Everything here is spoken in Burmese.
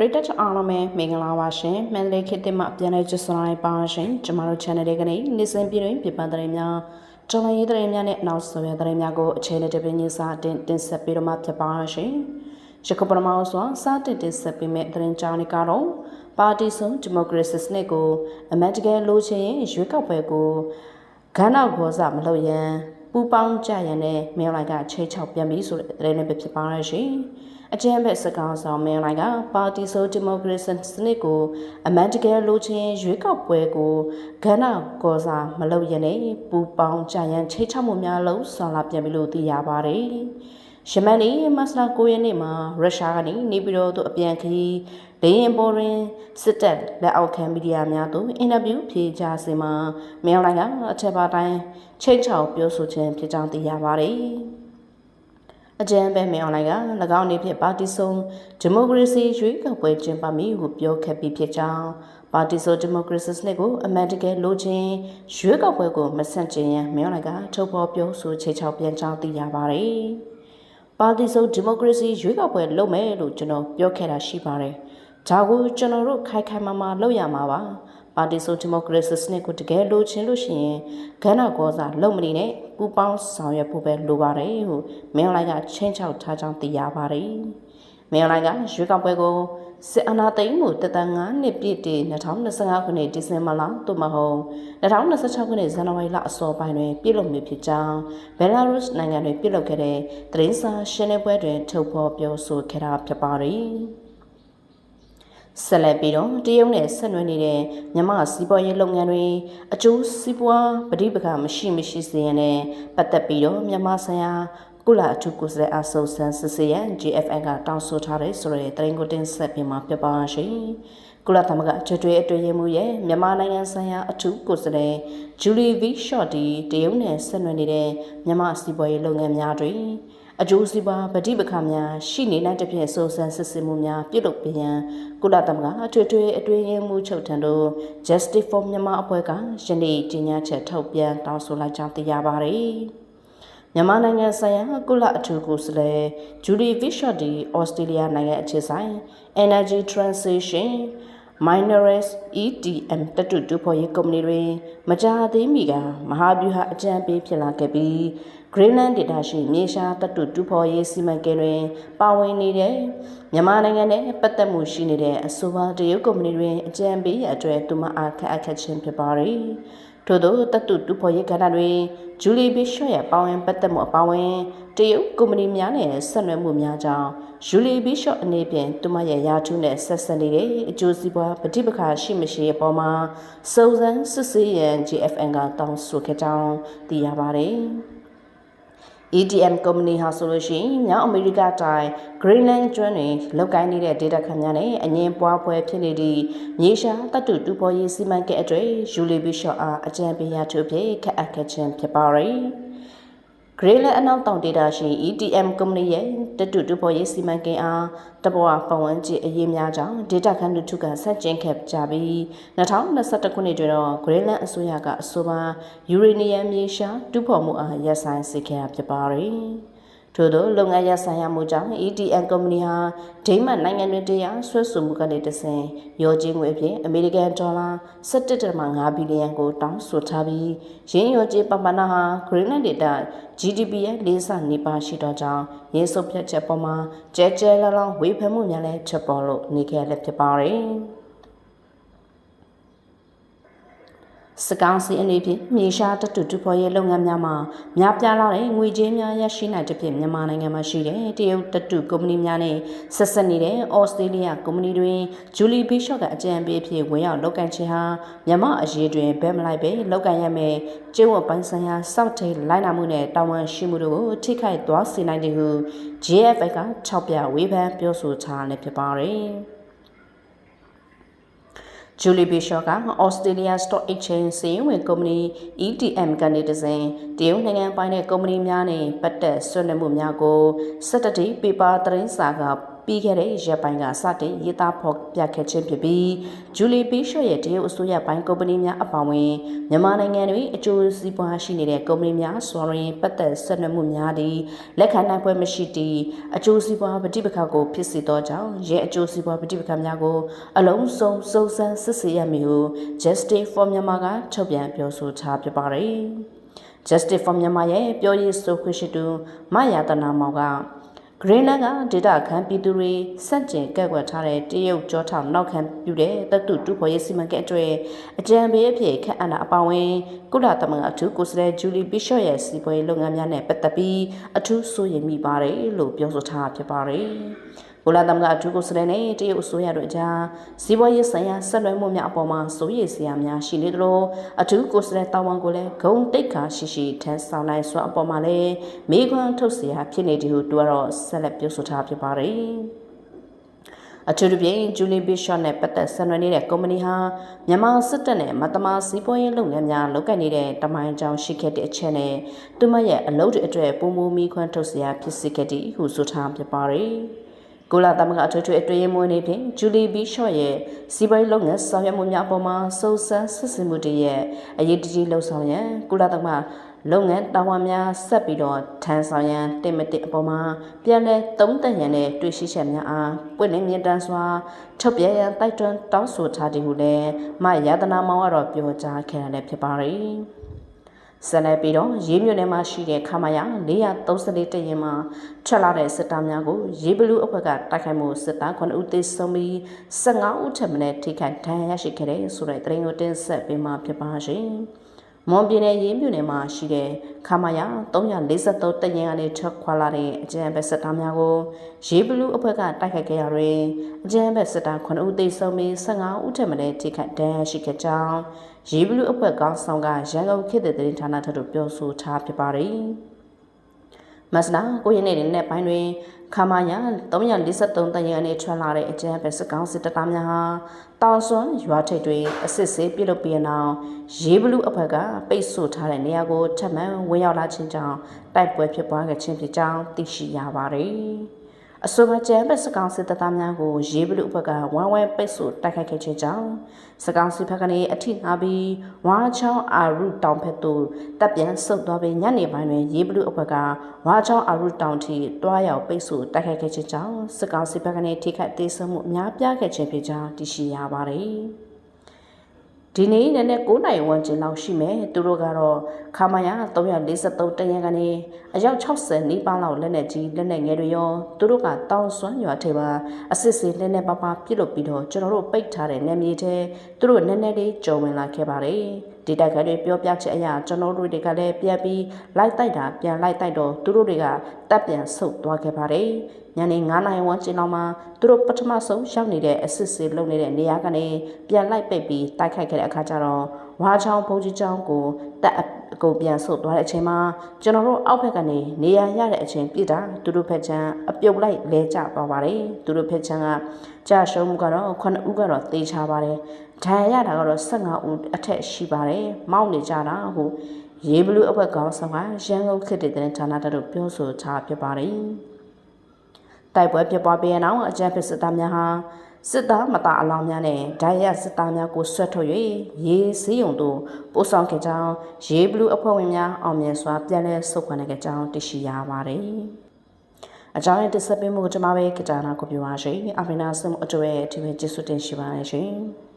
ပရိသတ်အားလုံးပဲမင်္ဂလာပါရှင်မန္တလေးခေတ်သစ်မှပြန်လည်ကြိုဆိုလိုက်ပါရှင်ကျမတို့ channel လေးကနေနေစဉ်ပြည်တွင်ပြပန်းတဲ့များတော်လိုင်းရေးတဲ့များနဲ့နောက်ဆိုရတဲ့များကိုအခြေအနေတပင်းကြီးစာတင်တင်ဆက်ပြီးတော့မှဖြစ်ပါရှင်ရခုပရမောဆိုစာတင်တင်ဆက်ပေးမဲ့တဲ့ကြောင်းလေးကတော့ပါတီစုံဒီမိုကရေစီစနစ်ကိုအမတ်တကယ်လိုချင်ရင်ရွေးကောက်ပွဲကိုခန္ဓာကိုယ်စားမလုပ်ရန်ပူပေါင်းကြရန်နဲ့မြေလိုက်ကချိတ်ချောက်ပြန်ပြီးဆိုတဲ့တဲ့နဲ့ပဲဖြစ်ပါရရှင် အကြမ်းဖက်စကားဆောင်မင်းလိုက်ကပါတီဆိုဒီမိုကရေစီစနစ်ကိုအမန်တကယ်လိုချင်ရွေးကောက်ပွဲကိုကဏ္ဍကောစားမလုပ်ရနဲ့ပူပေါင်းကြရန်ချိတ်ချမှုများလို့ဆောင်လာပြန်ပြီလို့သိရပါတယ်။ယမန်နေ့မတ်လ9ရက်နေ့မှာရုရှားကနေနေပြည်တော်သို့အပြန်ခရီးလေရင်ပေါ်တွင်စစ်တပ်လက်အောက်ခံမီဒီယာများသို့အင်တာဗျူးဖြေကြားစဉ်မှာမင်းလိုင်ကအထက်ပါတိုင်းချိတ်ချောက်ပြောဆိုခြင်းဖြစ်ကြောင်းသိရပါတယ်။ အကြံပေးမယ်အွန်လိုင်းက၎င်းနေဖြင့်ပါတီစုံဒီမိုကရေစီရွေးကောက်ပွဲကျင်းပမည်ဟုပြောခဲ့ပြီးဖြစ်ကြောင်းပါတီစုံဒီမိုကရေစီစနစ်ကိုအမှန်တကယ်လိုချင်ရွေးကောက်ပွဲကိုမဆန့်ကျင်ရန်မယ်အွန်လိုင်းကထုတ်ဖော်ပြောဆိုချေချောက်ပြန်ကြောင်းသိရပါတယ်။ပါတီစုံဒီမိုကရေစီရွေးကောက်ပွဲလုပ်မယ်လို့ကျွန်တော်ပြောခဲ့တာရှိပါတယ်။ဒါကိုကျွန်တော်တို့ခိုင်ခိုင်မာမာလုပ်ရမှာပါ။ပါတီဆိုဒီမိုကရေစီစနစ်ကိုတကယ်လိုချင်လို့ရှိရင်ကဏ္ဍကောစာလုံမနေနဲ့ ပူပေါင်းဆောင်ရွက်ဖို့ပဲလိုပါတယ်ဟုမင်းလိုင်းကချင်းချောက်ထားကြောင်းသိရပါတယ်။မင်းလိုင်းကရွေးကောက်ပွဲကိုစစ်အာဏာသိမ်းမှုတသက်9နှစ်ပြည့်တည်2025ခုနှစ်ဒီဇင်ဘာလသို့မဟုတ်2026ခုနှစ်ဇန်နဝါရီလအစောပိုင်းတွင်ပြည်လုပ်မည်ဖြစ်ကြောင်းဘယ်လာရုစ်နိုင်ငံတွင်ပြည်လုပ်ခဲ့တဲ့သတင်းစာရှင်းလင်းပွဲတွင်ထုတ်ဖော်ပြောဆိုခဲ့တာဖြစ်ပါတယ်။ ဆက်လက်ပြီးတော့တရုတ်နဲ့ဆက်နွယ်နေတဲ့မြန်မာစီးပွားရေးလုပ်ငန်းတွေအကျိုးစီးပွားပဋိပက္ခမရှိမရှိစေရန်ပတ်သက်ပြီးတော့မြန်မာဆိုင်ရာကုလအထူးကိုယ်စားလှယ်အဆုံဆန်းစစ်စေရန် GFN ကတောင်းဆိုထားတဲ့ဆိုတဲ့သတင်းကိုတင်ဆက်ပြမှာဖြစ်ပါရှင်ကုလသမဂ္ဂချွေထွေအတွင်းမှုရဲ့မြန်မာနိုင်ငံဆိုင်ရာအထူးကိုယ်စားလှယ်ဂျူလီဗီရှော့တီတရုတ်နဲ့ဆက်နွယ်နေတဲ့မြန်မာစီးပွားရေးလုပ်ငန်းများတွင် အကျိုးစီးပွားဗတိပခါများရှိနေတဲ့တဖြင့်စိုးစံစစ်စစ်မှုများပြုလုပ်ပြန်ရန်ကုလသမဂ္ဂအထွေထွေအတွင်းရင်မှုချုပ်ထံသို့ Justice for မြန်မာအဖွဲ့ကယနေ့ကြေညာချက်ထုတ်ပြန်တောင်းဆိုလိုက်ကြောင်းသိရပါတယ်။မြန်မာနိုင်ငံဆိုင်ရာကုလအထူးကိုယ်စားလှယ်ဂျူဒီဗီရှော့ဒီဩစတြေးလျနိုင်ငံအခြေဆိုင် Energy Transition Minerals ETM တတုတူဖို့ရေးကုမ္ပဏီတွေမကြာသေးမီကမဟာဗျူဟာအကြံပေးဖြစ်လာခဲ့ပြီး Greenland ဒေသရှိမြေရှားတတုတူဖို့ရေးစီမံကိန်းတွင် ပါဝင်နေတဲ့မြန်မာနိုင်ငံနဲ့ပတ်သက်မှုရှိနေတဲ့အဆိုပါတရုတ်ကုမ္ပဏီတွေအကြံပေးရအတွက်သူမအားခက်အခက်ချင်းဖြစ်ပါတယ်။ထို့သောတတုတူဖို့ရေးကဏ္ဍတွင်ဂျူလီဘီရှော့ရဲ့ပါဝင်ပတ်သက်မှုအပါအဝင်တရုတ်ကုမ္ပဏီများနဲ့ဆက်နွယ်မှုများကြောင့်ဂျူလီဘီရှော့အနေဖြင့်သူမရဲ့ယာထုနဲ့ဆက်ဆက်နေတဲ့အကျိုးစီးပွားပဋိပက္ခရှိမရှိအပေါ်မှာစုံစမ်းစစ်ဆေးရန် GFN ကတောင်းဆိုခဲ့ကြောင်းသိရပါတယ်။ EDM ကုမ္ပဏီဟာဆိုလို့ရှိရင်မြောက်အမေရိကတိုင်း Greenland ကျွန်းတွင်လောက်ကိုင်းနေတဲ့ data ခန့်များနဲ့အငင်းပွားပွဲဖြစ်နေသည့်မြေရှားတတ်တူတူပေါ်ရေးစီမံကိန်းအတွေ့ယူလီဘီရှော့အားအကြံပေးရထုတ်ဖြစ်ခက်အပ်ခဲ့ခြင်းဖြစ်ပါရယ်။ Greyland အနောက်တောင်ဒေတာရှိ ETM ကုမ္ပဏီရဲ့တတုတူပေါ်ရေးစီမံကိန်းအားတဘဝပတ်ဝန်းကျင်အရေးများကြောင့်ဒေတာခန့်လူထုကဆက်ကျင်းခဲ့ကြပြီး2021ခုနှစ်တွင်တော့ Greyland အစိုးရကအဆိုပါယူရေနီယံမြေရှားတူဖော်မှုအားရပ်ဆိုင်းစေခဲ့ဖြစ်ပါရယ်။ ထို့သောလုပ်ငန်းရဆိုင်ရမှုကြောင့် ETN ကုမ္ပဏီဟာဒိမတ်နိုင်ငံတွင်တရားဆွဲဆိုမှုကနေတဆင့်ရောကြီးငွေဖြင့်အမေရိကန်ဒေါ်လာ17.5ဘီလီယံကိုတောင်းဆိုထားပြီးရင်းရောကြီးပပနာဟာ Greenland Data GDP ရဲ့လေးဆနီးပါးရှိတော့ကြောင်းရင်းစုပ်ဖြတ်ချက်ပေါ်မှာကျဲကျဲလောင်လောင်ဝေဖန်မှုများလည်းချက်ပေါ်လို့နေခဲ့လည်းဖြစ်ပါတယ်။ စကောင်းစီအနေဖြင့်မြေရှားတတူတူဖော်ရေးလုပ်ငန်းများမှာများပြားလာတဲ့ငွေကြေးများရရှိနိုင်တဲ့ဖြင့်မြန်မာနိုင်ငံမှာရှိတဲ့တရုတ်တတူကုမ္ပဏီများနဲ့ဆက်ဆက်နေတဲ့ဩစတြေးလျကုမ္ပဏီတွေဂျူလီဘီရှော့ကအကြံပေးဖြစ်ဝင်ရောက်လုပ်ကန်ခြင်းဟာမြန်မာအရေးတွင်ဘက်မလိုက်ပဲလုပ်ကန်ရမယ်ကျင်းဝပိုင်းဆိုင်ရာစောက်ထိလိုက်နာမှုနဲ့တာဝန်ရှိမှုတို့ကိုထိခိုက်သွားစေနိုင်တယ်ဟု GFI ကထောက်ပြဝေဖန်ပြောဆိုထားလည်းဖြစ်ပါတယ်။ ဂျူလီဘီရှော့ကဩစတြေးလျ Stock Exchange စီးဝင်ကုမ္ပဏီ ETM ကနေတစဉ်တရုတ်နိုင်ငံပိုင်းတဲ့ကုမ္ပဏီများနဲ့ပတ်သက်ဆွေးနွေးမှုများကိုစက်တတိပေပါသတင်းစာက ပြီးခဲ့တဲ့ရက်ပိုင်းကစတင်ရေးသားဖော်ပြခဲ့ခြင်းဖြစ်ပြီးဂျူလီပီရှော့ရဲ့တရုတ်အစိုးရပိုင်းကုမ္ပဏီများအပါအဝင်မြန်မာနိုင်ငံတွင်အကျိုးစီးပွားရှိနေတဲ့ကုမ္ပဏီများစွာရင်ပတ်သက်ဆက်နွယ်မှုများသည့်လက်ခံနိုင်ပွဲမရှိသည့်အကျိုးစီးပွားပဋိပက္ခကိုဖြစ်စေသောကြောင့်ရဲအကျိုးစီးပွားပဋိပက္ခများကိုအလုံးစုံစုံစမ်းစစ်ဆေးရမည်ဟု Justice for Myanmar ကထုတ်ပြန်ပြောဆိုထားဖြစ်ပါတယ်။ Justice for Myanmar ရဲ့ပြောရေးဆိုခွင့်ရှိသူမယာတနာမောင်က ဂရင်းလန်ကဒေတာခန့်ပြည်သူတွေစန့်ကျင်ကက်ကွက်ထားတဲ့တရုတ်ကြောထောင်နောက်ခံပြုတဲ့တတုတူဖော်ရေးစီမံကိန်းအတွက်အကြံပေးအဖြစ်ခန့်အပ်တာအပါအဝင်ကုလသမဂ္ဂအထူးကိုယ်စားလှယ်ဂျူလီဘီရှော့ရဲ့စီးပွားရေးလုပ်ငန်းများနဲ့ပတ်သက်ပြီးအထူးစိုးရိမ်မိပါတယ်လို့ပြောဆိုထားဖြစ်ပါတယ်။ ကုလသမဂ္ဂအထူးကိုယ်စားလှယ်နဲ့တရုတ်အစိုးရတို့ကြားဇီးပွားရေးဆိုင်ရာဆက်လွှဲမှုများအပေါ်မှာစိုးရိမ်စရာများရှိနေသလိုအထူးကိုယ်စားလှယ်တာဝန်ကိုလည်းဂုံတိတ်ခါရှိရှိထမ်းဆောင်နိုင်စွာအပေါ်မှာလည်းမေးခွန်းထုတ်စရာဖြစ်နေတယ်ဟုသူကတော့ဆက်လက်ပြောဆိုထားဖြစ်ပါတယ်။အထူးသဖြင့်ဂျူလီဘီရှော့နဲ့ပတ်သက်ဆက်နွယ်နေတဲ့ကုမ္ပဏီဟာမြန်မာစစ်တပ်နဲ့မတမာစီးပွားရေးလုပ်ငန်းများလုပ်ကိုင်နေတဲ့တမိုင်းကြောင်ရှိခဲ့တဲ့အချက်နဲ့သူမရဲ့အလုပ်တွေအတွက်ပုံမူမိခွန်းထုတ်စရာဖြစ်စေခဲ့သည်ဟုဆိုထားပြပါရယ်။ ကိုလာသမဂအထွေထွေအတွင်းမွေးနေဖြင့်ဂျူလီဘီရှော့ရဲ့စီးပွားရေးလုပ်ငန်းဆောင်ရွက်မှုများအပေါ်မှာစုံစမ်းစစ်ဆေးမှုတွေရဲ့အရေးတကြီးလှုံ့ဆော်ရန်ကိုလာသမလုပ်ငန်းတာဝန်များဆက်ပြီးတော့ထမ်းဆောင်ရန်တင်မတင်အပေါ်မှာပြန်လည်သုံးသပ်ရန်နဲ့တွေ့ရှိချက်များအားပွင့်လင်းမြင်တမ်းစွာထုတ်ပြန်ရန်တိုက်တွန်းတောင်းဆိုထားသည်ဟုလည်းမရတနာမောင်ကတော့ပြောကြားခဲ့ရတယ်ဖြစ်ပါတယ်။ ဆက်လက်ပြီးတော့ရေးမြို့နယ်မှာရှိတဲ့ခမာယာ434တရင်မှာထွက်လာတဲ့စစ်သားများကိုရေးဘလူးအဖွဲ့ကတိုက်ခိုက်မှုစစ်သား9ဦးသေဆုံးပြီး15ဦးထပ်မံထိခိုက်ဒဏ်ရာရရှိခဲ့တဲ့ဆိုတဲ့သတင်းကိုတင်ဆက်ပေးမှာဖြစ်ပါရှင်။မွန်ပြည်နယ်ရေးမြို့နယ်မှာရှိတဲ့ခမာယာ343တရင်ကနေထွက်ခွာလာတဲ့အကြံဘက်စစ်သားများကိုရေးဘလူးအဖွဲ့ကတိုက်ခိုက်ခဲ့ရတွင်အကြံဘက်စစ်သား9ဦးသေဆုံးပြီး15ဦးထပ်မံထိခိုက်ဒဏ်ရာရှိခဲ့ကြောင်း ရေးဘလူးအဖွဲ့ကောင်းဆောင်ကရန်ကုန်ခေတ်တဲ့သတင်းဌာနထံသို့ပြောဆိုထားဖြစ်ပါတယ်။မစလာကိုရင်းနေတဲ့နေ့ပိုင်းတွင်ခမာယာ343တန်ရန်အနေထွက်လာတဲ့အကျန်းပဲစကောင်းစစ်တပ်သားများဟာတောင်စွန်းရွာထိပ်တွင်အစစ်ဆေးပြုလုပ်ပြီးနောက်ရေးဘလူးအဖွဲ့ကပိတ်ဆို့ထားတဲ့နေရာကိုထပ်မံဝင်ရောက်လာခြင်းကြောင့်တိုက်ပွဲဖြစ်ပွားခဲ့ခြင်းဖြစ်ကြောင်းသိရှိရပါတယ်။ အဆိုပါကျမ်းပဲစကောင်စစ်တပ်သားများကိုရေးဘလူအဖွဲ့ကဝမ်းဝဲပိတ်ဆို့တိုက်ခိုက်ခဲ့ခြင်းကြောင့်စကောင်စစ်ဘက်ကနေအထိနာပြီးဝါချောင်းအာရုတောင်ဘက်သို့တပ်ပြန်ဆုတ်သွားပြီးညနေပိုင်းတွင်ရေးဘလူအဖွဲ့ကဝါချောင်းအာရုတောင်ထိတွားရောက်ပိတ်ဆို့တိုက်ခိုက်ခဲ့ခြင်းကြောင့်စကောင်စစ်ဘက်ကနေထိခိုက်သေးဆုံးမှုအများပြားခဲ့ခြင်းဖြစ်ကြောင်းသိရှိရပါတယ်။ဒီနေ့နည်းနည်း9နိုင်ဝန်းကျင်လောက်ရှိမယ်သူတို့ကတော့ခမာယာ343တရန်ကနေအယောက်60နီးပါးလောက်လက်နဲ့ကြီးလက်နဲ့ငယ်တွေရောသူတို့ကတောင်စွမ်းရွာထဲမှာအစစ်စစ်လက်နဲ့ပပပြစ်လို့ပြီးတော့ကျွန်တော်တို့ပိတ်ထားတဲ့နေမြေထဲသူတို့နည်းနည်းလေးကြော်ဝင်လာခဲ့ပါတယ်ဒေတာကတွေပြောပြချက်အရာကျွန်တော်တို့တွေကလည်းပြန်ပြီးလိုက်တိုက်တာပြန်လိုက်တိုက်တော့သူတို့တွေကတပ်ပြန်ဆုတ်သွားခဲ့ပါတယ်ညနေ9နာရီဝန်းကျင်လောက်မှာသူတို့ပထမဆုံးရောက်နေတဲ့အစစ်စစ်လုပ်နေတဲ့နေရာကနေပြန်လိုက်ပိတ်ပြီးတိုက်ခိုက်ခဲ့တဲ့အခါကျတော့ဝါချောင်းဘုံကြီးချောင်းကိုတက်အ ကိုပြန်ဆုတ်သွားတဲ့အချိန်မှာကျွန်တော်တို့အောက်ဘက်ကနေနေရာရတဲ့အချိန်ပြစ်တာသူတို့ဖက်ချမ်းအပြုတ်လိုက်လဲကျသွားပါတယ်သူတို့ဖက်ချမ်းကကြာရှုံးမှုကတော့9ဦးကတော့သေချပါတယ်ဒဏ်ရာရတာကတော့15ဦးအထက်ရှိပါတယ်မောက်နေကြတာဟိုရေဘလူးအဝက်ကောင်ဆောင်ကရန်ကုန်ခေတ်တဲ့တဲ့ဌာနတို့ပြောဆိုထားဖြစ်ပါတယ်တိုက်ပွဲဖြစ်ပွားပြီးနောက်အကြမ်းဖက်စစ်သားများဟာ စစ်သားမတာအလောင်းများနဲ့ဒိုင်ရစစ်သားများကိုဆွတ်ထုတ်၍ရေစည်းုံတို့ပို့ဆောင်ခဲ့ကြောင်းရေဘလူးအဖွဲ့ဝင်များအောင်မြင်စွာပြန်လည်ဆုတ်ခွာနိုင်ခဲ့ကြောင်းသိရှိရပါတယ်။အကြောင်းရင်းတစ်ဆက်ပေးမှုကိုကျွန်မပဲကတာနာကိုပြောပါရှင်။အဖင်နာဆမ်အတွေ့အထိပဲကျေးဇူးတင်ရှိပါတယ်ရှင်။